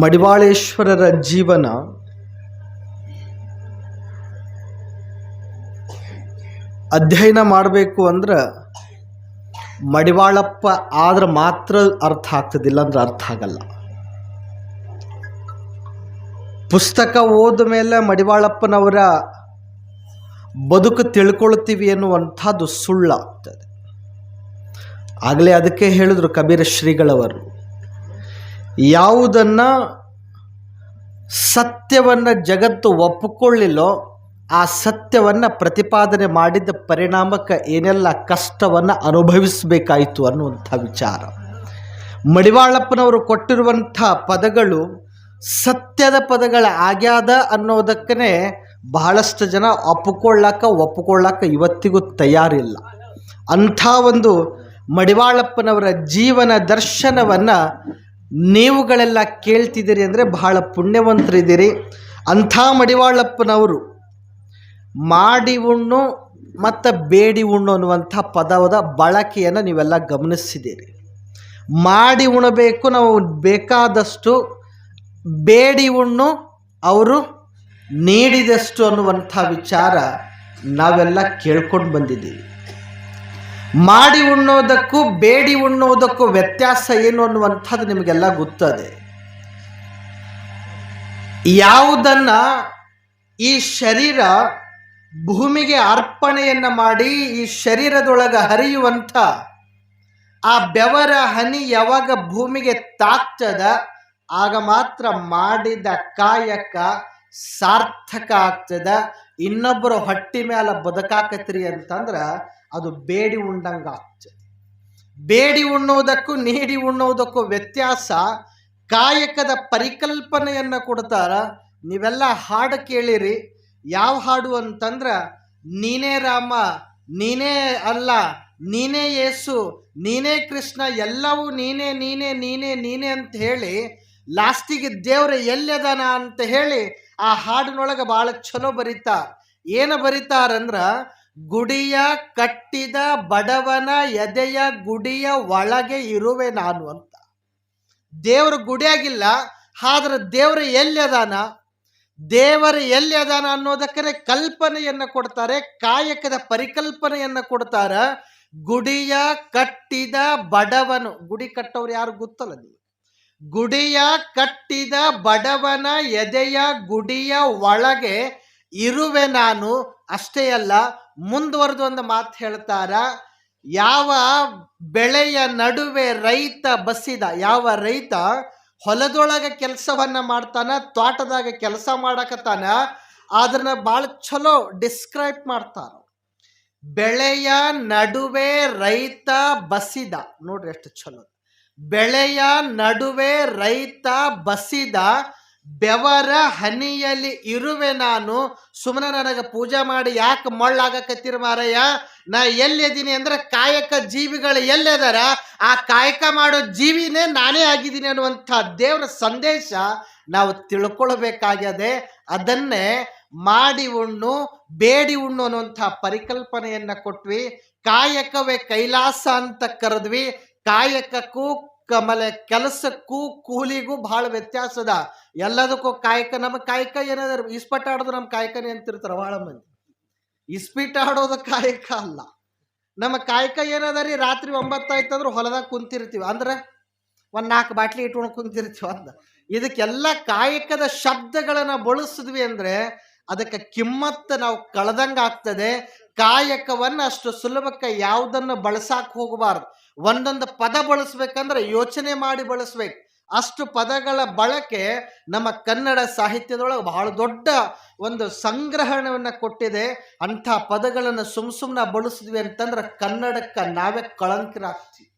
ಮಡಿವಾಳೇಶ್ವರರ ಜೀವನ ಅಧ್ಯಯನ ಮಾಡಬೇಕು ಅಂದ್ರೆ ಮಡಿವಾಳಪ್ಪ ಆದ್ರೆ ಮಾತ್ರ ಅರ್ಥ ಆಗ್ತದಿಲ್ಲ ಅಂದ್ರೆ ಅರ್ಥ ಆಗಲ್ಲ. ಪುಸ್ತಕ ಓದ ಮೇಲೆ ಮಡಿವಾಳಪ್ಪನವರ ಬದುಕು ತಿಳ್ಕೊಳ್ತೀವಿ ಎನ್ನುವಂಥದ್ದು ಸುಳ್ಳಾಗ್ತದೆ ಆಗಲೇ ಅದಕ್ಕೆ ಹೇಳಿದ್ರು ಕಬೀರ ಶ್ರೀಗಳವರು. ಯಾವುದನ್ನು ಸತ್ಯವನ್ನು ಜಗತ್ತು ಒಪ್ಪಿಕೊಳ್ಳಿಲ್ಲೋ ಆ ಸತ್ಯವನ್ನು ಪ್ರತಿಪಾದನೆ ಮಾಡಿದ ಪರಿಣಾಮಕ್ಕೆ ಏನೆಲ್ಲ ಕಷ್ಟವನ್ನು ಅನುಭವಿಸಬೇಕಾಯಿತು ಅನ್ನುವಂಥ ವಿಚಾರ. ಮಡಿವಾಳಪ್ಪನವರು ಕೊಟ್ಟಿರುವಂಥ ಪದಗಳು ಸತ್ಯದ ಪದಗಳ ಆಗ್ಯಾದ ಅನ್ನೋದಕ್ಕೇ ಬಹಳಷ್ಟು ಜನ ಒಪ್ಪಿಕೊಳ್ಳಕ್ಕ ಒಪ್ಪಿಕೊಳ್ಳಕ್ಕ ಇವತ್ತಿಗೂ ತಯಾರಿಲ್ಲ. ಅಂಥ ಒಂದು ಮಡಿವಾಳಪ್ಪನವರ ಜೀವನ ದರ್ಶನವನ್ನು ನೀವುಗಳೆಲ್ಲ ಕೇಳ್ತಿದ್ದೀರಿ ಅಂದರೆ ಬಹಳ ಪುಣ್ಯವಂತರಿದ್ದೀರಿ. ಅಂಥ ಮಡಿವಾಳಪ್ಪನವರು ಮಾಡಿ ಉಣ್ಣು ಮತ್ತು ಬೇಡಿ ಉಣ್ಣು ಅನ್ನುವಂಥ ಪದವದ ಬಳಕೆಯನ್ನು ನೀವೆಲ್ಲ ಗಮನಿಸಿದ್ದೀರಿ. ಮಾಡಿ ಉಣಬೇಕು, ನಾವು ಬೇಕಾದಷ್ಟು ಬೇಡಿ ಉಣ್ಣು, ಅವರು ನೀಡಿದಷ್ಟು ಅನ್ನುವಂಥ ವಿಚಾರ ನಾವೆಲ್ಲ ಕೇಳ್ಕೊಂಡು ಬಂದಿದ್ದೀವಿ. ಮಾಡಿ ಉಣ್ಣೋದಕ್ಕೂ ಬೇಡಿ ಉಣ್ಣೋದಕ್ಕೂ ವ್ಯತ್ಯಾಸ ಏನು ಅನ್ನುವಂಥದ್ದು ನಿಮಗೆಲ್ಲ ಗೊತ್ತದೆ. ಯಾವುದನ್ನ ಈ ಶರೀರ ಭೂಮಿಗೆ ಅರ್ಪಣೆಯನ್ನು ಮಾಡಿ ಈ ಶರೀರದೊಳಗೆ ಹರಿಯುವಂಥ ಆ ಬೆವರ ಹನಿ ಯಾವಾಗ ಭೂಮಿಗೆ ತಾಕ್ತದ ಆಗ ಮಾತ್ರ ಮಾಡಿದ ಕಾಯಕ ಸಾರ್ಥಕ ಆಗ್ತದ. ಇನ್ನೊಬ್ಬರು ಹೊಟ್ಟಿ ಮೇಲೆ ಬದುಕಾಕತ್ರಿ ಅಂತಂದ್ರೆ ಅದು ಬೇಡಿ ಉಂಡಂಗೆ ಆಗ್ತದೆ ಬೇಡಿ ಉಣ್ಣುವುದಕ್ಕೂ ನೀಡಿ ಉಣ್ಣುವುದಕ್ಕೂ ವ್ಯತ್ಯಾಸ ಕಾಯಕದ ಪರಿಕಲ್ಪನೆಯನ್ನು ಕೊಡ್ತಾರ. ನೀವೆಲ್ಲ ಹಾಡು ಕೇಳಿರಿ. ಯಾವ ಹಾಡು ಅಂತಂದ್ರೆ, ನೀನೇ ರಾಮ, ನೀನೇ ಅಲ್ಲ, ನೀನೇ ಯೇಸು, ನೀನೇ ಕೃಷ್ಣ, ಎಲ್ಲವೂ ನೀನೇ ನೀನೇ ನೀನೇ ನೀನೇ ಅಂತ ಹೇಳಿ, ಲಾಸ್ಟಿಗೆ ದೇವ್ರ ಎಲ್ಲದನ ಅಂತ ಹೇಳಿ ಆ ಹಾಡಿನೊಳಗೆ ಭಾಳ ಚಲೋ ಬರೀತಾರ. ಏನು ಬರೀತಾರಂದ್ರ ಗುಡಿಯ ಕಟ್ಟಿದ ಬಡವನ ಎದೆಯ ಗುಡಿಯ ಒಳಗೆ ಇರುವೆ ನಾನು ಅಂತ. ದೇವ್ರ ಗುಡಿಯಾಗಿಲ್ಲ, ಆದ್ರೆ ದೇವ್ರ ಎಲ್ಲಿ ಅದಾನ? ದೇವರ ಎಲ್ಲಿ ಅದಾನ ಅನ್ನೋದಕ್ಕೆ ಕಲ್ಪನೆಯನ್ನು ಕೊಡ್ತಾರೆ, ಕಾಯಕದ ಪರಿಕಲ್ಪನೆಯನ್ನು ಕೊಡ್ತಾರೆ. ಗುಡಿಯ ಕಟ್ಟಿದ ಬಡವನು, ಗುಡಿ ಕಟ್ಟವ್ರು ಯಾರು ಗೊತ್ತಲ್ಲ ನೀವು ಗುಡಿಯ ಕಟ್ಟಿದ ಬಡವನ ಎದೆಯ ಗುಡಿಯ ಒಳಗೆ ಇರುವೆ ನಾನು, ಅಷ್ಟೇ ಅಲ್ಲ ಮುಂದುವರೆದು ಒಂದು ಮಾತು ಹೇಳ್ತಾರ, ಯಾವ ಬೆಳೆಯ ನಡುವೆ ರೈತ ಬಸಿದ, ಯಾವ ರೈತ ಹೊಲದೊಳಗೆ ಕೆಲಸವನ್ನ ಮಾಡ್ತಾನ, ತೋಟದಾಗ ಕೆಲಸ ಮಾಡಕತ್ತಾನ ಅದನ್ನ ಭಾಳ ಚಲೋ ಡಿಸ್ಕ್ರೈಬ್ ಮಾಡ್ತಾರ. ಬೆಳೆಯ ನಡುವೆ ರೈತ ಬಸಿದ, ನೋಡ್ರಿ ಎಷ್ಟು ಚಲೋ ಬೆಳೆಯ ನಡುವೆ ರೈತ ಬಸಿದ ಬೆವರ ಹನಿಯಲ್ಲಿ ಇರುವೆ ನಾನು. ಸುಮ್ಮನೆ ನನಗೆ ಪೂಜೆ ಮಾಡಿ ಯಾಕೆ ಮೊಳ್ಳಾಗಕತ್ತಿರ ಮಾರಯ್ಯ? ನಾ ಎಲ್ಲಿದ್ದೀನಿ ಅಂದ್ರೆ ಕಾಯಕ ಜೀವಿಗಳು ಎಲ್ಲಿದಾರ? ಆ ಕಾಯಕ ಮಾಡೋ ಜೀವಿನೇ ನಾನೇ ಆಗಿದ್ದೀನಿ ಅನ್ನುವಂಥ ದೇವರ ಸಂದೇಶ ನಾವು ತಿಳ್ಕೊಳ್ಬೇಕಾಗ್ಯದೆ. ಅದನ್ನೇ ಮಾಡಿ ಉಣ್ಣು, ಬೇಡಿ ಉಣ್ಣು ಅನ್ನುವಂಥ ಪರಿಕಲ್ಪನೆಯನ್ನ ಕೊಟ್ವಿ. ಕಾಯಕವೇ ಕೈಲಾಸ ಅಂತ ಕರೆದ್ವಿ. ಕಾಯಕಕ್ಕೂ ಕಮಲೆ ಕೆಲಸಕ್ಕೂ ಕೂಲಿಗೂ ಭಾಳ ಅದ. ಎಲ್ಲದಕ್ಕೂ ಕಾಯಕ, ನಮ್ಮ ಕಾಯಕ ಏನಾದ್ರು, ಇಸ್ಪಟ ಆಡೋದು ನಮ್ಮ ಕಾಯಕನೇ ಅಂತಿರ್ತಾರೆ ಭಾಳ ಮಂದಿ. ಇಸ್ಪೀಟ ಆಡೋದು ಕಾಯಕ ಅಲ್ಲ. ನಮ್ಮ ಕಾಯಕ ಏನದ ರೀ, ರಾತ್ರಿ ಒಂಬತ್ತಾಯ್ತಂದ್ರೆ ಹೊಲದಾಗ ಕುಂತಿರ್ತೀವಿ. ಅಂದ್ರೆ ಒಂದು ನಾಲ್ಕು ಬಾಟ್ಲಿ ಇಟ್ಕೊಂಡು ಕುಂತಿರ್ತೀವಿ ಅಂತ ಇದಕ್ಕೆಲ್ಲ ಕಾಯಕದ ಶಬ್ದಗಳನ್ನು ಬಳಸಿದ್ವಿ ಅಂದರೆ ಅದಕ್ಕೆ ಕಿಮ್ಮತ್ತು ನಾವು ಕಳೆದಂಗೆ ಆಗ್ತದೆ. ಕಾಯಕವನ್ನು ಅಷ್ಟು ಸುಲಭಕ್ಕೆ ಯಾವುದನ್ನು ಬಳಸಕ್ಕೆ ಹೋಗಬಾರ್ದು. ಒಂದೊಂದು ಪದ ಬಳಸ್ಬೇಕಂದ್ರೆ ಯೋಚನೆ ಮಾಡಿ ಬಳಸ್ಬೇಕು. ಅಷ್ಟು ಪದಗಳ ಬಳಕೆ ನಮ್ಮ ಕನ್ನಡ ಸಾಹಿತ್ಯದೊಳಗೆ ಬಹಳ ದೊಡ್ಡ ಒಂದು ಸಂಗ್ರಹಣವನ್ನು ಕೊಟ್ಟಿದೆ. ಅಂಥ ಪದಗಳನ್ನು ಸುಮ್ ಸುಮ್ಮನೆ ಬಳಸಿದ್ವಿ ಅಂತಂದ್ರೆ ಕನ್ನಡಕ್ಕೆ ನಾವೇ ಕಳಂಕರಾಗ್ತೀವಿ.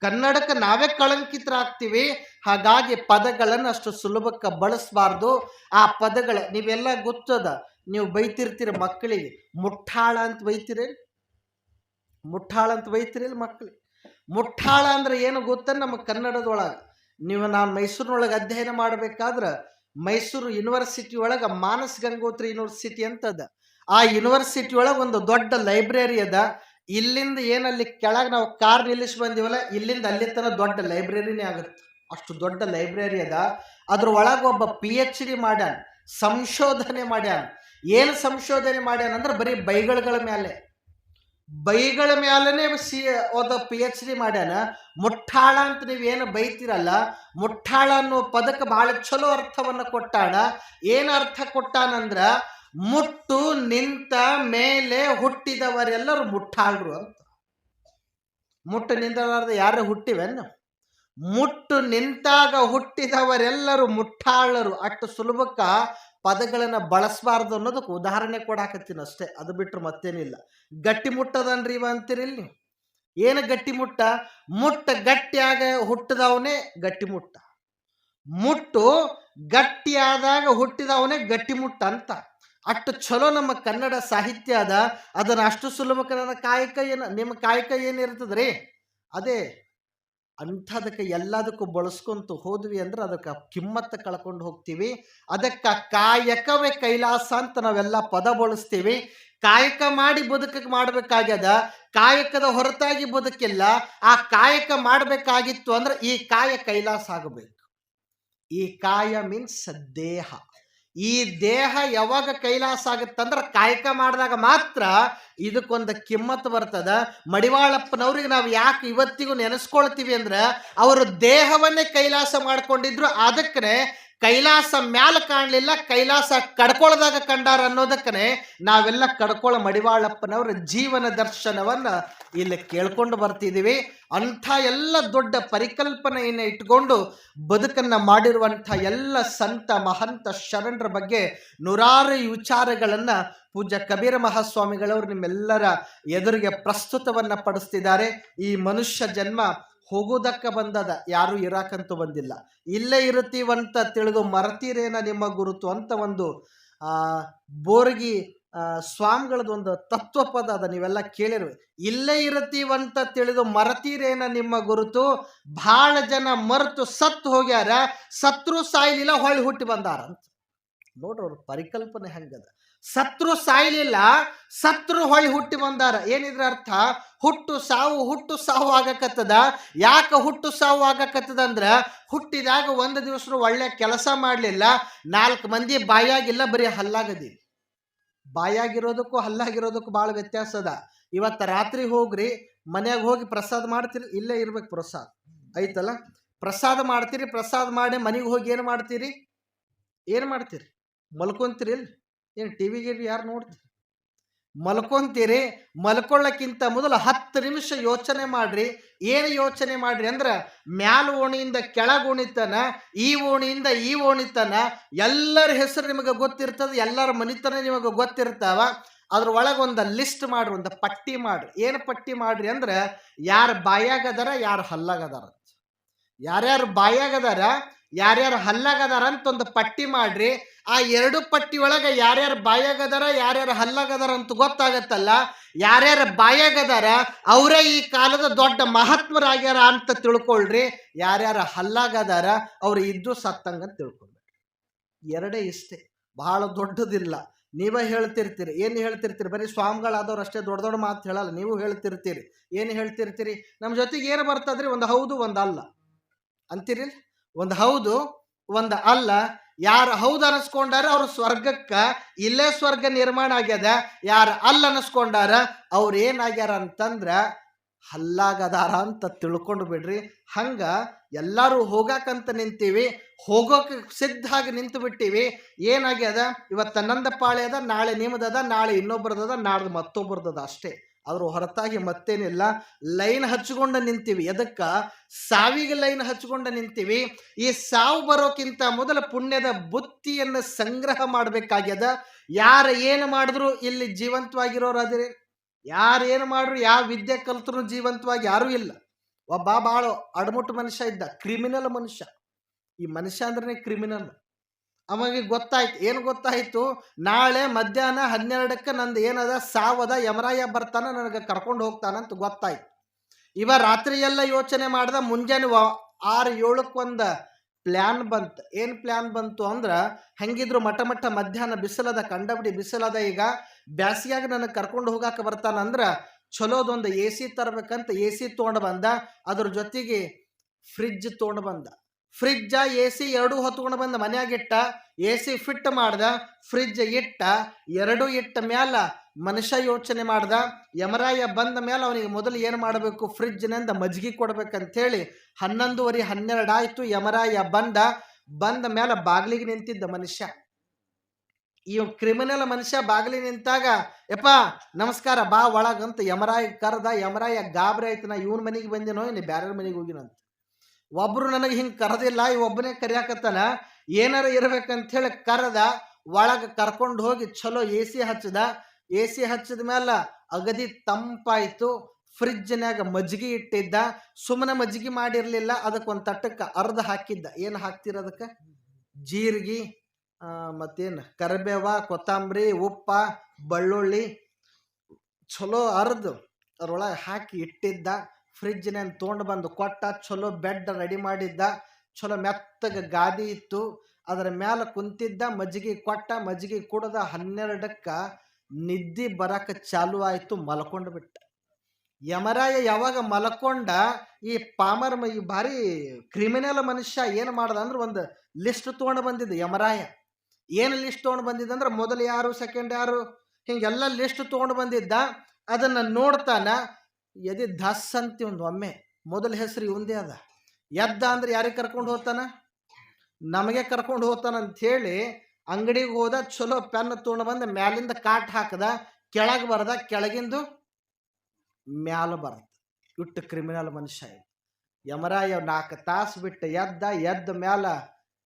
ಕನ್ನಡಕ್ಕೆ ನಾವೇ ಕಳಂಕಿತರಾಗ್ತೀವಿ. ಹಾಗಾಗಿ ಪದಗಳನ್ನು ಅಷ್ಟು ಸುಲಭಕ್ಕೆ ಬಳಸಬಾರ್ದು. ಆ ಪದಗಳ ನೀವೆಲ್ಲ ಗೊತ್ತದ. ನೀವು ಬೈತಿರ್ತೀರ ಮಕ್ಕಳಿಗೆ. ಮುಠಾಳ ಅಂತ ಬೈತಿರೇನು? ಮುಠಾಳ ಅಂತ ಬೈತೀರಿ ಮಕ್ಕಳಿಗೆ? ಮುಟ್ಟಾಳ ಅಂದ್ರೆ ಏನು ಗೊತ್ತ ನಮ್ಮ ಕನ್ನಡದೊಳಗೆ? ನೀವು ನಾನು ಮೈಸೂರಿನೊಳಗೆ ಅಧ್ಯಯನ ಮಾಡಬೇಕಾದ್ರೆ ಮೈಸೂರು ಯೂನಿವರ್ಸಿಟಿ ಒಳಗೆ ಮಾನಸ್ ಗಂಗೋತ್ರಿ ಯೂನಿವರ್ಸಿಟಿ ಅಂತದ. ಆ ಯೂನಿವರ್ಸಿಟಿ ಒಳಗೆ ಒಂದು ದೊಡ್ಡ ಲೈಬ್ರರಿ ಅದ. ಇಲ್ಲಿಂದ ಏನಲ್ಲಿ ಕೆಳಗೆ ನಾವು ಕಾರ್ ನಿಲ್ಲಿಸಿ ಬಂದಿವಲ್ಲ, ಇಲ್ಲಿಂದ ಅಲ್ಲಿ ತನಕ ದೊಡ್ಡ ಲೈಬ್ರರಿನೇ ಆಗುತ್ತೆ. ಅಷ್ಟು ದೊಡ್ಡ ಲೈಬ್ರರಿ ಅದ. ಅದ್ರ ಒಳಗೆ ಒಬ್ಬ ಪಿ ಎಚ್ ಡಿ ಮಾಡ್ಯಾನ, ಸಂಶೋಧನೆ ಮಾಡ್ಯಾನ. ಏನು ಸಂಶೋಧನೆ ಮಾಡ್ಯಾನ ಅಂದ್ರೆ ಬರೀ ಬೈಗಳ್ಗಳ ಮೇಲೆ ಬೈಗಳ ಮ್ಯಾಲನೆ ಸಿ, ಓದ ಪಿ ಎಚ್ ಡಿ ಮಾಡ್ಯಾನ. ಮುಟ್ಟಾಳ ಅಂತ ನೀವೇನು ಬೈತಿರಲ್ಲ, ಮುಟ್ಟಾಳ ಅನ್ನೋ ಪದಕ್ಕೆ ಭಾಳ ಚಲೋ ಅರ್ಥವನ್ನು ಕೊಟ್ಟಾಣ ಏನು ಅರ್ಥ ಕೊಟ್ಟಾನಂದ್ರ, ಮುಟ್ಟು, ನಿಂತ ಮೇಲೆ ಹುಟ್ಟಿದವರೆಲ್ಲರೂ ಮುಠಾಳರು ಅಂತ. ಮುಟ್ಟು ನಿಂತಲಾರ್ದ ಯಾರು ಹುಟ್ಟಿವೆನ್ನು ಮುಟ್ಟು ನಿಂತಾಗ ಹುಟ್ಟಿದವರೆಲ್ಲರೂ ಮುಟ್ಟಾಳರು. ಅಷ್ಟು ಸುಲಭಕ್ಕ ಪದಗಳನ್ನು ಬಳಸಬಾರ್ದು ಅನ್ನೋದಕ್ಕೆ ಉದಾಹರಣೆ ಕೊಡಾಕತ್ತೀನಿ ಅಷ್ಟೇ. ಅದು ಬಿಟ್ಟರೆ ಮತ್ತೇನಿಲ್ಲ. ಗಟ್ಟಿ ಮುಟ್ಟದನ್ರಿ ಇವ ಅಂತೀರಿಲ್ ನೀವು? ಏನು ಗಟ್ಟಿ ಮುಟ್ಟ? ಮುಟ್ಟ ಗಟ್ಟಿಯಾಗ ಹುಟ್ಟಿದವನೇ ಗಟ್ಟಿ ಮುಟ್ಟ. ಮುಟ್ಟು ಗಟ್ಟಿಯಾದಾಗ ಹುಟ್ಟಿದವನೇ ಗಟ್ಟಿ ಮುಟ್ಟ ಅಂತ. ಅಷ್ಟು ಚಲೋ ನಮ್ಮ ಕನ್ನಡ ಸಾಹಿತ್ಯ ಅದ. ಅದನ್ನ ಅಷ್ಟು ಸುಲಭಕ್ಕೆ ನನ್ನ ಕಾಯಕ ಏನು, ನಿಮ್ಮ ಕಾಯಕ ಏನಿರ್ತದ್ರಿ? ಅದೇ ಅಂಥದಕ್ಕೆ ಎಲ್ಲದಕ್ಕೂ ಬಳಸ್ಕೊಂತ ಹೋದ್ವಿ ಅಂದ್ರೆ ಅದಕ್ಕೆ ಕಿಮ್ಮತ್ತ ಕಳ್ಕೊಂಡು ಹೋಗ್ತೀವಿ. ಅದಕ್ಕೆ ಕಾಯಕವೇ ಕೈಲಾಸ ಅಂತ ನಾವೆಲ್ಲ ಪದ ಬಳಸ್ತೀವಿ. ಕಾಯಕ ಮಾಡಿ ಬದುಕಕ್ಕೆ ಮಾಡಬೇಕಾಗ್ಯದ, ಕಾಯಕದ ಹೊರತಾಗಿ ಬದುಕಿಲ್ಲ, ಆ ಕಾಯಕ ಮಾಡಬೇಕಾಗಿತ್ತು ಅಂದ್ರೆ ಈ ಕಾಯ ಕೈಲಾಸ ಆಗಬೇಕು. ಈ ಕಾಯ ಮೀನ್ಸ್ ದೇಹ. ಈ ದೇಹ ಯಾವಾಗ ಕೈಲಾಸ ಆಗುತ್ತಂದ್ರೆ ಕಾಯಕ ಮಾಡಿದಾಗ ಮಾತ್ರ ಇದಕ್ಕೊಂದು ಕಿಮ್ಮತ್ತು ಬರ್ತದ. ಮಡಿವಾಳಪ್ಪನವ್ರಿಗೆ ನಾವು ಯಾಕೆ ಇವತ್ತಿಗೂ ನೆನೆಸ್ಕೊಳ್ತೀವಿ ಅಂದ್ರೆ ಅವರು ದೇಹವನ್ನೇ ಕೈಲಾಸ ಮಾಡ್ಕೊಂಡಿದ್ರು. ಅದಕ್ಕೆ ಕೈಲಾಸ ಮ್ಯಾಲ ಕಾಣಲಿಲ್ಲ, ಕೈಲಾಸ ಕಡ್ಕೊಳ್ದಾಗ ಕಂಡಾರ ಅನ್ನೋದಕ್ಕನೆ ನಾವೆಲ್ಲ ಕಡ್ಕೊಳ ಮಡಿವಾಳಪ್ಪನವರ ಜೀವನ ದರ್ಶನವನ್ನ ಇಲ್ಲಿ ಕೇಳ್ಕೊಂಡು ಬರ್ತಿದ್ದೀವಿ ಅಂಥ ಎಲ್ಲ ದೊಡ್ಡ ಪರಿಕಲ್ಪನೆಯನ್ನು ಇಟ್ಕೊಂಡು ಬದುಕನ್ನ ಮಾಡಿರುವಂಥ ಎಲ್ಲ ಸಂತ, ಮಹಂತ, ಶರಣರ ಬಗ್ಗೆ ನೂರಾರು ವಿಚಾರಗಳನ್ನ ಪೂಜ್ಯ ಕಬೀರ ಮಹಾಸ್ವಾಮಿಗಳವರು ನಿಮ್ಮೆಲ್ಲರ ಎದುರಿಗೆ ಪ್ರಸ್ತುತವನ್ನ ಪಡಿಸ್ತಿದ್ದಾರೆ. ಈ ಮನುಷ್ಯ ಜನ್ಮ ಹೋಗೋದಕ್ಕೆ ಬಂದದ. ಯಾರು ಇರಾಕಂತೂ ಬಂದಿಲ್ಲ. ಇಲ್ಲೇ ಇರುತ್ತೀವಂತ ತಿಳಿದು ಮರತೀರೇನ ನಿಮ್ಮ ಗುರುತು ಅಂತ ಒಂದು ಬೋರ್ಗಿ ಆ, ಸ್ವಾಮಿಗಳದ ಒಂದು ತತ್ವಪದ ಅದ. ನೀವೆಲ್ಲ ಕೇಳಿರುವೆ ಇಲ್ಲೇ ಇರುತ್ತೀವಂತ ತಿಳಿದು ಮರತೀರೇನ ನಿಮ್ಮ ಗುರುತು? ಭಾಳ ಜನ ಮರೆತು ಸತ್ತು ಹೋಗ್ಯಾರ. ಸತ್ರು ಸಾಯ್ಲಿಲ್ಲ ಹೊಳ್ಳಿ ಹುಟ್ಟಿ ಬಂದಾರ ಅಂತ ನೋಡ್ರಿ ಅವ್ರ ಪರಿಕಲ್ಪನೆ ಹೆಂಗದ. ಸತ್ರು ಸಾಯ್ಲಿಲ್ಲ, ಸತ್ರು ಹೊಳಿ ಹುಟ್ಟಿ ಬಂದಾರ. ಏನಿದ್ರ ಅರ್ಥ? ಹುಟ್ಟು ಸಾವು ಹುಟ್ಟು ಸಾವು ಆಗಕತ್ತದ. ಯಾಕೆ ಹುಟ್ಟು ಸಾವು ಆಗಕತ್ತದ ಅಂದ್ರ, ಹುಟ್ಟಿದಾಗ ಒಂದು ದಿವಸ ಒಳ್ಳೆ ಕೆಲಸ ಮಾಡಲಿಲ್ಲ. ನಾಲ್ಕು ಮಂದಿ ಬಾಯಾಗಿಲ್ಲ, ಬರೀ ಹಲ್ಲಾಗದಿ. ಬಾಯಾಗಿರೋದಕ್ಕೂ ಹಲ್ಲಾಗಿರೋದಕ್ಕೂ ಭಾಳ ವ್ಯತ್ಯಾಸ ಅದ. ಇವತ್ತು ರಾತ್ರಿ ಹೋಗ್ರಿ, ಮನೆಯಾಗ ಹೋಗಿ ಪ್ರಸಾದ ಮಾಡ್ತೀರಿ, ಇಲ್ಲೇ ಇರ್ಬೇಕು ಪ್ರಸಾದ. ಐತಲ್ಲ? ಪ್ರಸಾದ ಮಾಡ್ತೀರಿ, ಪ್ರಸಾದ ಮಾಡಿ ಮನೆಗೆ ಹೋಗಿ ಏನು ಮಾಡ್ತೀರಿ? ಏನು ಮಾಡ್ತೀರಿ? ಮಲ್ಕೊಂತೀರಿ ಇಲ್ಲಿ ಏನು ಟಿ ವಿಗೆ ಯಾರು ನೋಡ್ತೀರಿ ಮಲ್ಕೊಂತೀರಿ, ಮಲ್ಕೊಳ್ಳಕ್ಕಿಂತ ಮೊದಲು ಹತ್ತು ನಿಮಿಷ ಯೋಚನೆ ಮಾಡ್ರಿ. ಏನು ಯೋಚನೆ ಮಾಡ್ರಿ ಅಂದ್ರೆ, ಮ್ಯಾಲ ಓಣಿಯಿಂದ ಕೆಳಗ ಓಣಿತನ, ಈ ಓಣಿಯಿಂದ ಈ ಓಣಿತನ, ಎಲ್ಲರ ಹೆಸರು ನಿಮಗೆ ಗೊತ್ತಿರ್ತದೆ, ಎಲ್ಲರ ಮನಿತನ ನಿಮಗೆ ಗೊತ್ತಿರ್ತಾವ. ಅದ್ರ ಒಳಗೆ ಒಂದು ಲಿಸ್ಟ್ ಮಾಡ್ರಿ, ಒಂದು ಪಟ್ಟಿ ಮಾಡ್ರಿ. ಏನು ಪಟ್ಟಿ ಮಾಡ್ರಿ ಅಂದ್ರೆ, ಯಾರು ಬಾಯಾಗದಾರ ಯಾರು ಹಲ್ಲಾಗದಾರ ಯಾರ್ಯಾರು ಬಾಯಾಗದಾರ ಯಾರ್ಯಾರು ಹಲ್ಲಾಗದಾರ ಅಂತ ಒಂದು ಪಟ್ಟಿ ಮಾಡ್ರಿ. ಆ ಎರಡು ಪಟ್ಟಿ ಒಳಗೆ ಯಾರ್ಯಾರು ಬಾಯಾಗದಾರ, ಯಾರ್ಯಾರು ಹಲ್ಲಾಗದಾರ ಅಂತ ಗೊತ್ತಾಗತ್ತಲ್ಲ. ಯಾರ್ಯಾರು ಬಾಯಾಗದಾರ, ಅವರೇ ಈ ಕಾಲದ ದೊಡ್ಡ ಮಹತ್ವರಾಗ್ಯಾರ ಅಂತ ತಿಳ್ಕೊಳ್ರಿ. ಯಾರ್ಯಾರು ಹಲ್ಲಾಗದಾರ, ಅವ್ರು ಇದ್ದು ಸತ್ತಂಗ ತಿಳ್ಕೊಳ್ರಿ ಎರಡೇ ಇಷ್ಟೇ. ಬಹಳ ದೊಡ್ಡದಿಲ್ಲ. ನೀವೇ ಹೇಳ್ತಿರ್ತೀರಿ, ಏನು ಹೇಳ್ತಿರ್ತೀರಿ? ಬರೀ ಸ್ವಾಮಿಗಳಾದವ್ರು ಅಷ್ಟೇ, ದೊಡ್ಡ ದೊಡ್ಡ ಮಾತು ಹೇಳಲ್ಲ. ನೀವು ಹೇಳ್ತಿರ್ತೀರಿ. ಏನು ಹೇಳ್ತಿರ್ತೀರಿ? ನಮ್ಮ ಜೊತೆಗೆ ಏನು ಬರ್ತದ್ರಿ? ಒಂದು ಹೌದು, ಒಂದು ಅಲ್ಲ. ಅಂತೀರಿ ಒಂದು ಹೌದು, ಒಂದು ಅಲ್ಲ. ಯಾರು ಹೌದು ಅನಿಸ್ಕೊಂಡಾರ ಅವ್ರ ಸ್ವರ್ಗಕ್ಕ ಇಲ್ಲೇ ಸ್ವರ್ಗ ನಿರ್ಮಾಣ ಆಗ್ಯದ. ಯಾರು ಅಲ್ಲ ಅನಿಸ್ಕೊಂಡಾರ ಅವ್ರು ಏನಾಗ್ಯಾರ ಅಂತಂದ್ರ ಹಲ್ಲಾಗದಾರ ಅಂತ ತಿಳ್ಕೊಂಡು ಬಿಡ್ರಿ. ಹಂಗ ಎಲ್ಲರೂ ಹೋಗಾಕಂತ ನಿಂತೀವಿ. ಹೋಗೋಕೆ ಸಿದ್ಧ ಆಗಿ ನಿಂತು ಬಿಟ್ಟಿವಿ. ಏನಾಗ್ಯದ? ಇವತ್ತ ನಂದ ಅದ ನಾಳೆ ನಿಮ್ಮದದ ನಾಳೆ ಇನ್ನೊಬ್ಬರದದ ನಾಳೆ ಮತ್ತೊಬ್ಬರದದ ಅಷ್ಟೇ. ಅದ್ರ ಹೊರತಾಗಿ ಮತ್ತೇನಿಲ್ಲ. ಲೈನ್ ಹಚ್ಕೊಂಡು ನಿಂತೀವಿ. ಎದಕ್ಕ? ಸಾವಿಗೆ ಲೈನ್ ಹಚ್ಕೊಂಡು ನಿಂತೀವಿ. ಈ ಸಾವು ಬರೋಕ್ಕಿಂತ ಮೊದಲ ಪುಣ್ಯದ ಬುತ್ತಿಯನ್ನು ಸಂಗ್ರಹ ಮಾಡಬೇಕಾಗ್ಯದ. ಯಾರು ಏನು ಮಾಡಿದ್ರು ಇಲ್ಲಿ ಜೀವಂತವಾಗಿರೋರು ಅದಿರಿ. ಯಾರು ಏನು ಮಾಡ್ರು ಯಾವ ವಿದ್ಯೆ ಕಲ್ತರು ಜೀವಂತವಾಗಿ ಯಾರೂ ಇಲ್ಲ. ಒಬ್ಬ ಭಾಳ ಅಡಮುಟ್ಟು ಮನುಷ್ಯ ಇದ್ದ. ಕ್ರಿಮಿನಲ್ ಮನುಷ್ಯ. ಈ ಮನುಷ್ಯ ಅಂದ್ರೆ ಕ್ರಿಮಿನಲ್. ಅವಾಗ ಗೊತ್ತಾಯ್ತು. ಏನು ಗೊತ್ತಾಯ್ತು? ನಾಳೆ ಮಧ್ಯಾಹ್ನ ಹನ್ನೆರಡಕ್ಕೆ ನಂದು ಏನದ? ಸಾವದ ಯಮರಾಯ ಬರ್ತಾನ, ನನಗೆ ಕರ್ಕೊಂಡು ಹೋಗ್ತಾನಂತ ಗೊತ್ತಾಯ್ತು. ಇವ ರಾತ್ರಿ ಎಲ್ಲ ಯೋಚನೆ ಮಾಡ್ದ, ಮುಂಜಾನೆ ಆರು ಏಳಕ್ಕೊಂದು ಪ್ಲ್ಯಾನ್ ಬಂತು. ಏನು ಪ್ಲ್ಯಾನ್ ಬಂತು ಅಂದ್ರೆ, ಹೆಂಗಿದ್ರು ಮಠ ಮಠ ಮಧ್ಯಾಹ್ನ ಬಿಸಿಲದ, ಕಂಡಬಿಡಿ ಬಿಸಿಲದ, ಈಗ ಬ್ಯಾಸಿಯಾಗಿ ನನಗೆ ಕರ್ಕೊಂಡು ಹೋಗಾಕ ಬರ್ತಾನ ಅಂದ್ರೆ ಚಲೋದೊಂದು ಎ ಸಿ ತರ್ಬೇಕಂತ ಎ ಸಿ ತೊಗೊಂಡು ಬಂದ. ಅದ್ರ ಜೊತೆಗೆ ಫ್ರಿಜ್ ತೊಗೊಂಡು ಬಂದ. ಫ್ರಿಜ್ಜ ಎ ಸಿ ಎರಡೂ ಹೊತ್ಕೊಂಡು ಬಂದ ಮನ್ಯಾಗ ಇಟ್ಟ ಎ ಸಿ ಫಿಟ್ ಮಾಡ್ದ ಫ್ರಿಜ್ ಇಟ್ಟ, ಎರಡೂ ಇಟ್ಟ ಮ್ಯಾಲ ಮನುಷ್ಯ ಯೋಚನೆ ಮಾಡ್ದ, ಯಮರಾಯ ಬಂದ ಮೇಲೆ ಅವನಿಗೆ ಮೊದಲು ಏನು ಮಾಡಬೇಕು? ಫ್ರಿಜ್ನಿಂದ ಮಜ್ಗಿ ಕೊಡ್ಬೇಕಂತೇಳಿ ಹನ್ನೊಂದುವರೆ ಹನ್ನೆರಡು ಆಯಿತು, ಯಮರಾಯ ಬಂದ ಬಂದ ಮೇಲೆ ಬಾಗಿಲಿಗೆ ನಿಂತಿದ್ದ ಮನುಷ್ಯ. ಈ ಕ್ರಿಮಿನಲ್ ಮನುಷ್ಯ ಬಾಗಿಲಿ ನಿಂತಾಗ, ಯಪ್ಪ, ನಮಸ್ಕಾರ, ಬಾ ಒಳಗಂತ ಯಮರಾಯ ಕರೆದ, ಯಮರಾಯ ಗಾಬರಿ ಆಯ್ತು, ನಾ ಇವನ್ ಮನೆಗೆ ಬಂದಿನೋ ಇನ್ನು ಬ್ಯಾರ ಮನೆಗೆ ಹೋಗಿನಂತ. ಒಬ್ರು ನನಗೆ ಹಿಂಗೆ ಕರೆದಿಲ್ಲ, ಈ ಒಬ್ಬನೇ ಕರಿಯಾಕತ್ತಾನ, ಏನಾರ ಇರ್ಬೇಕಂತ ಹೇಳಿ ಕರೆದ, ಒಳಗೆ ಕರ್ಕೊಂಡು ಹೋಗಿ ಚಲೋ ಎ ಸಿ ಹಚ್ಚದ. ಎ ಸಿ ಹಚ್ಚಿದ ಮೇಲೆ ಅಗದಿ ತಂಪಾಯ್ತು. ಫ್ರಿಜ್ನಾಗ ಮಜ್ಜಿಗೆ ಇಟ್ಟಿದ್ದ. ಸುಮ್ಮನೆ ಮಜ್ಜಿಗೆ ಮಾಡಿರ್ಲಿಲ್ಲ. ಅದಕ್ಕೆ ಒಂದು ತಟ್ಟಕ್ಕೆ ಅರ್ಧ ಹಾಕಿದ್ದ. ಏನು ಹಾಕ್ತಿರ ಅದಕ್ಕೆ? ಜೀರಿಗೆ ಮತ್ತೇನು ಕರಿಬೇವ, ಕೊತ್ತಂಬರಿ, ಉಪ್ಪ, ಬೆಳ್ಳುಳ್ಳಿ ಚಲೋ ಅರ್ದು ಅದ್ರೊಳಗೆ ಹಾಕಿ ಇಟ್ಟಿದ್ದ. ಫ್ರಿಜ್ನೇನು ತೊಗೊಂಡು ಬಂದು ಕೊಟ್ಟ, ಚಲೋ ಬೆಡ್ ರೆಡಿ ಮಾಡಿದ್ದ, ಚಲೋ ಮೆತ್ತಗೆ ಗಾದಿ ಇತ್ತು. ಅದರ ಮ್ಯಾಲ ಕುಂತಿದ್ದ, ಮಜ್ಜಿಗೆ ಕೊಟ್ಟ, ಮಜ್ಜಿಗೆ ಕುಡ್ದ ಹನ್ನೆರಡಕ್ಕೆ ನಿದ್ದೆ ಬರಕ್ಕೆ ಚಾಲು ಆಯಿತು, ಮಲ್ಕೊಂಡು ಬಿಟ್ಟ. ಯಮರಾಯ ಯಾವಾಗ ಮಲ್ಕೊಂಡ, ಈ ಪಾಮರ್ ಈ ಭಾರಿ ಕ್ರಿಮಿನಲ್ ಮನುಷ್ಯ ಏನು ಮಾಡ್ದ ಅಂದ್ರೆ ಒಂದು ಲಿಸ್ಟ್ ತೊಗೊಂಡು ಬಂದಿದ್ದ ಯಮರಾಯ. ಏನು ಲಿಸ್ಟ್ ತೊಗೊಂಡು ಬಂದಿದ್ದ ಅಂದ್ರೆ ಮೊದಲು ಯಾರು, ಸೆಕೆಂಡ್ ಯಾರು, ಹಿಂಗೆಲ್ಲ ಲಿಸ್ಟ್ ತೊಗೊಂಡು ಬಂದಿದ್ದ. ಅದನ್ನು ನೋಡ್ತಾನ ಎದೆ ಧಸ್ ಅಂತ ಒಂದು ಒಮ್ಮೆ. ಮೊದಲ ಹೆಸರು ಇವಂದೇ ಅದ. ಎದ್ದ ಅಂದ್ರೆ ಯಾರಿಗೆ ಕರ್ಕೊಂಡು ಹೋಗ್ತಾನ? ನಮಗೆ ಕರ್ಕೊಂಡು ಹೋಗ್ತಾನ ಅಂತ ಹೇಳಿ ಅಂಗಡಿಗೆ ಹೋದ, ಚಲೋ ಪೆನ್ ತೊಗೊಂಡು ಬಂದ, ಮ್ಯಾಲಿಂದ ಕಾಟ್ ಹಾಕದ, ಕೆಳಗೆ ಬರದ, ಕೆಳಗಿಂದು ಮ್ಯಾಲ ಬರ್ದ. ಇಟ್ಟು ಕ್ರಿಮಿನಲ್ ಮನುಷ್ಯ. ಯಮರಾಯ ನಾಲ್ಕು ತಾಸು ಬಿಟ್ಟು ಎದ್ದ ಎದ್ದ ಮ್ಯಾಲ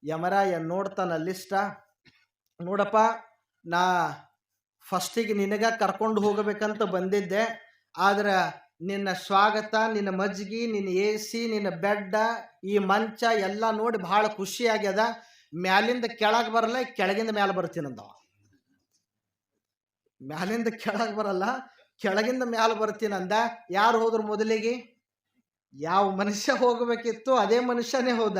ಯಮರಾಯ ನೋಡ್ತಾನ ಲಿಸ್ಟ. ನೋಡಪ್ಪ, ನಾ ಫಸ್ಟಿಗೆ ನಿನಗ ಕರ್ಕೊಂಡು ಹೋಗಬೇಕಂತ ಬಂದಿದ್ದೆ. ಆದ್ರೆ ನಿನ್ನ ಸ್ವಾಗತ, ನಿನ್ನ ಮಜ್ಜಿಗೆ, ನಿನ್ನ ಎ ಸಿ, ನಿನ್ನ ಬೆಡ್ಡ, ಈ ಮಂಚ ಎಲ್ಲ ನೋಡಿ ಭಾಳ ಖುಷಿ ಆಗ್ಯದ. ಮ್ಯಾಲಿಂದ ಕೆಳಗೆ ಬರಲ್ಲ, ಕೆಳಗಿಂದ ಮ್ಯಾಲ ಬರ್ತೀನಂದವ ಮ್ಯಾಲಿಂದ ಕೆಳಗೆ ಬರಲ್ಲ, ಕೆಳಗಿಂದ ಮ್ಯಾಲ ಬರ್ತೀನಂದ ಯಾರು ಹೋದ್ರು ಮೊದಲಿಗೆ? ಯಾವ ಮನುಷ್ಯ ಹೋಗಬೇಕಿತ್ತು, ಅದೇ ಮನುಷ್ಯನೇ ಹೋದ.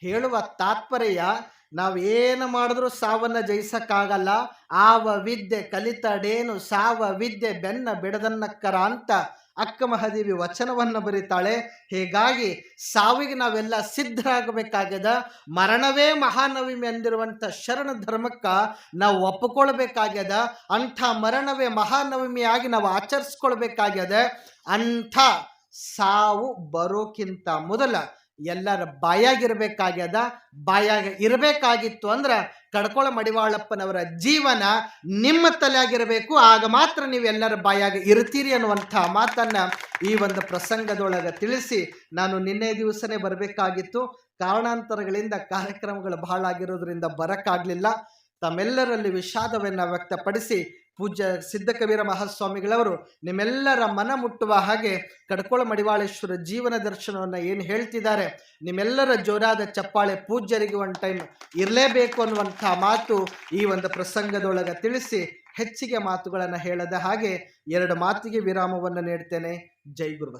ಹೇಳುವ ತಾತ್ಪರ್ಯ ನಾವೇನು ಮಾಡಿದ್ರು ಸಾವನ್ನ ಜಯಿಸಕ್ಕಾಗಲ್ಲ. ಆವ ವಿದ್ಯೆ ಕಲಿತಡೇನು ಸಾವ ವಿದ್ಯೆ ಬೆನ್ನ ಬಿಡದನ್ನಕ್ಕರ ಅಂತ ಅಕ್ಕ ಮಹಾದೇವಿ ವಚನವನ್ನು ಬರೀತಾಳೆ, ಹೀಗಾಗಿ ಸಾವಿಗೆ ನಾವೆಲ್ಲ ಸಿದ್ಧರಾಗಬೇಕಾಗ್ಯದ, ಮರಣವೇ ಮಹಾನವಮಿ ಅಂದಿರುವಂಥ ಶರಣ ಧರ್ಮಕ್ಕ ನಾವು ಒಪ್ಪಿಕೊಳ್ಬೇಕಾಗ್ಯದ, ಅಂಥ ಮರಣವೇ ಮಹಾನವಮಿಯಾಗಿ ನಾವು ಆಚರಿಸ್ಕೊಳ್ಬೇಕಾಗ್ಯದ, ಅಂಥ ಸಾವು ಬರೋಕ್ಕಿಂತ ಮೊದಲ ಎಲ್ಲರ ಬಾಯಾಗಿರ್ಬೇಕಾಗ್ಯದ, ಬಾಯಾಗ ಇರಬೇಕಾಗಿತ್ತು ಅಂದ್ರೆ ಕಡ್ಕೊಳ ಮಡಿವಾಳಪ್ಪನವರ ಜೀವನ ನಿಮ್ಮ ತಲೆಯಾಗಿರಬೇಕು, ಆಗ ಮಾತ್ರ ನೀವು ಎಲ್ಲರ ಬಾಯಾಗ ಇರ್ತೀರಿ ಅನ್ನುವಂಥ ಮಾತನ್ನ ಈ ಒಂದು ಪ್ರಸಂಗದೊಳಗೆ ತಿಳಿಸಿ ನಾನು ನಿನ್ನೆ ದಿವಸನೇ ಬರಬೇಕಾಗಿತ್ತು. ಕಾರಣಾಂತರಗಳಿಂದ ಕಾರ್ಯಕ್ರಮಗಳು ಬಹಳ ಆಗಿರೋದ್ರಿಂದ ಬರಕ್ಕಾಗಲಿಲ್ಲ ತಮ್ಮೆಲ್ಲರಲ್ಲಿ ವಿಷಾದವನ್ನು ವ್ಯಕ್ತಪಡಿಸಿ ಪೂಜ್ಯ ಸಿದ್ಧಕವೀರ ಮಹಾಸ್ವಾಮಿಗಳವರು ನಿಮ್ಮೆಲ್ಲರ ಮನ ಮುಟ್ಟುವ ಹಾಗೆ ಕಡ್ಕೊಳ ಮಡಿವಾಳೇಶ್ವರ ಜೀವನ ದರ್ಶನವನ್ನು ಏನು ಹೇಳ್ತಿದ್ದಾರೆ, ನಿಮ್ಮೆಲ್ಲರ ಜೋರಾದ ಚಪ್ಪಾಳೆ ಪೂಜ್ಯರಿಗೆ ಒಂದು ಟೈಮ್ ಇರಲೇಬೇಕು ಅನ್ನುವಂಥ ಮಾತು ಈ ಒಂದು ಪ್ರಸಂಗದೊಳಗೆ ತಿಳಿಸಿ ಹೆಚ್ಚಿಗೆ ಮಾತುಗಳನ್ನು ಹೇಳದ ಹಾಗೆ ಎರಡು ಮಾತಿಗೆ ವಿರಾಮವನ್ನು ನೀಡ್ತೇನೆ. ಜೈ ಗುರು